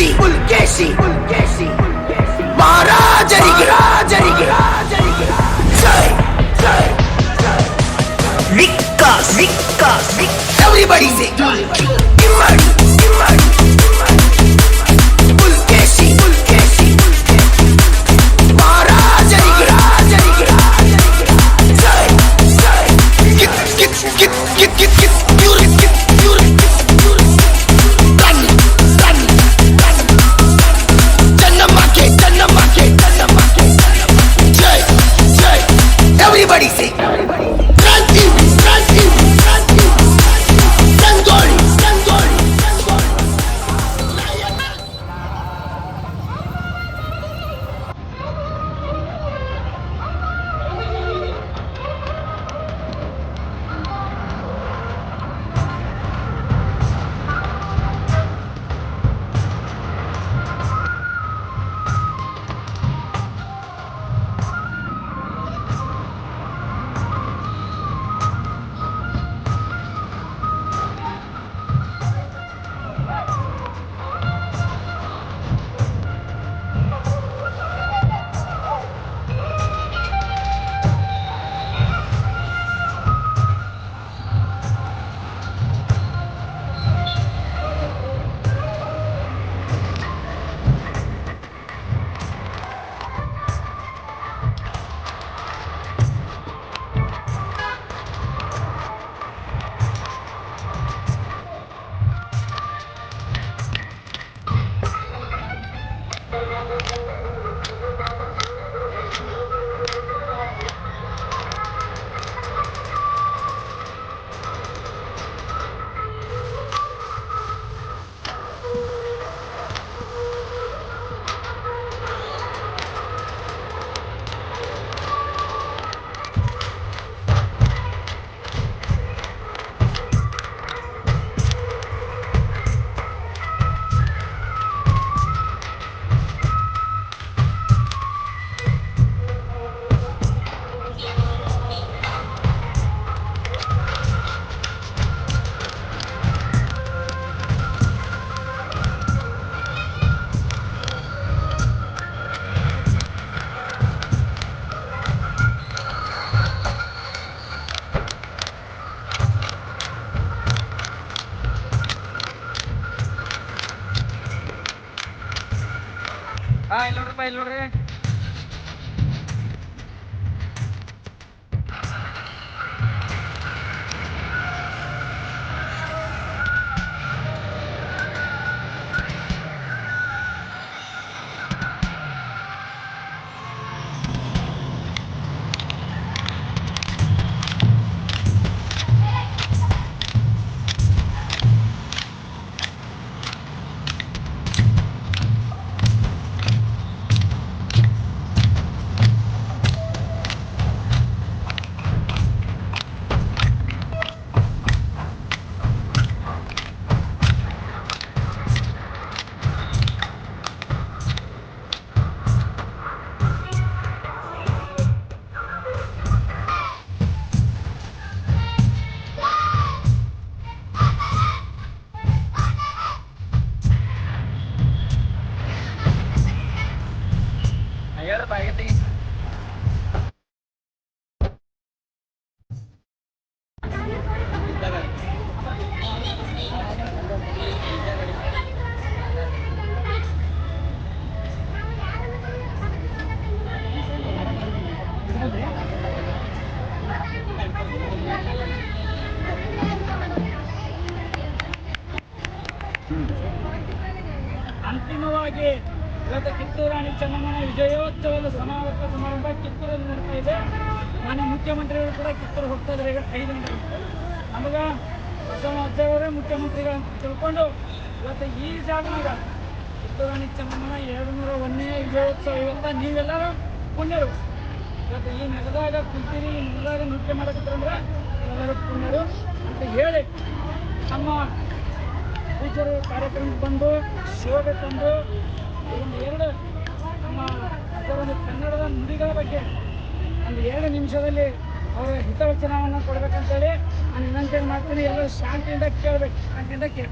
ಪುಲ್ಕೇಶಿ ಪುಲ್ಕೇಶಿ ಪುಲ್ಕೇಶಿ ಮಹಾರಾಜರಿಗೆ ರಾಜರಿಗೆ ಜೈ ಜೈ ವಿಕಾಸ್ ವಿಕಾಸ್ ಎವ್ರಿಬಡಿ ಸೇ ಅಂತಿಮವಾಗಿ ಇವತ್ತು ಕಿತ್ತೂರು ರಾಣಿ ಚೆನ್ನಮ್ಮನ ವಿಜಯೋತ್ಸವದ ಸಮಾರೋಪ ಸಮಾರಂಭ ಕಿತ್ತೂರಲ್ಲಿ ನಡೀತಾ ಇದೆ. ಮಾನ್ಯ ಮುಖ್ಯಮಂತ್ರಿಗಳು ಕೂಡ ಕಿತ್ತೂರು ಹೋಗ್ತಾ ಇದ್ದಾರೆ. ಐದು ಗಂಟೆ ನಮಗೆ ಮುಖ್ಯಮಂತ್ರಿಗಳು ಅಂತ ತಿಳ್ಕೊಂಡು ಇವತ್ತು ಈ ಜಾಗನಾಗ ಕಿತ್ತೂರು ರಾಣಿ ಚೆನ್ನಮ್ಮನ ಎರಡು ನೂರ ಒಂದನೇ ವಿಜಯೋತ್ಸವ ಇವತ್ತ ನೀವೆಲ್ಲರೂ ಪುಣ್ಯರು. ಇವತ್ತು ಈ ನೆಲದಾಗ ಕುಂತೀರಿ ನೆಲದಾಗ ನೃತ್ಯ ಮಾಡಕತ್ತಂದ್ರೆ ಎಲ್ಲರೂ ಪುಣ್ಯರು ಅಂತ ಹೇಳಿ ನಮ್ಮ ಟೀಚರು ಕಾರ್ಯಕ್ರಮಕ್ಕೆ ಬಂದು, ಶಿವಗೆ ತಂದು, ಒಂದು ಎರಡು ನಮ್ಮ ಅದರ ಒಂದು ಕನ್ನಡದ ನುಡಿಗಳ ಬಗ್ಗೆ ಒಂದು ಎರಡು ನಿಮಿಷದಲ್ಲಿ ಅವರ ಹಿತವಚನವನ್ನು ಕೊಡಬೇಕಂತೇಳಿ ನಾನು ವಿನಂತಿಯನ್ನು ಮಾಡ್ತೀನಿ. ಎಲ್ಲರೂ ಶಾಂತಿಯಿಂದ ಕೇಳಬೇಕು, ಶಾಂತಿಯಿಂದ ಕೇಳಿ.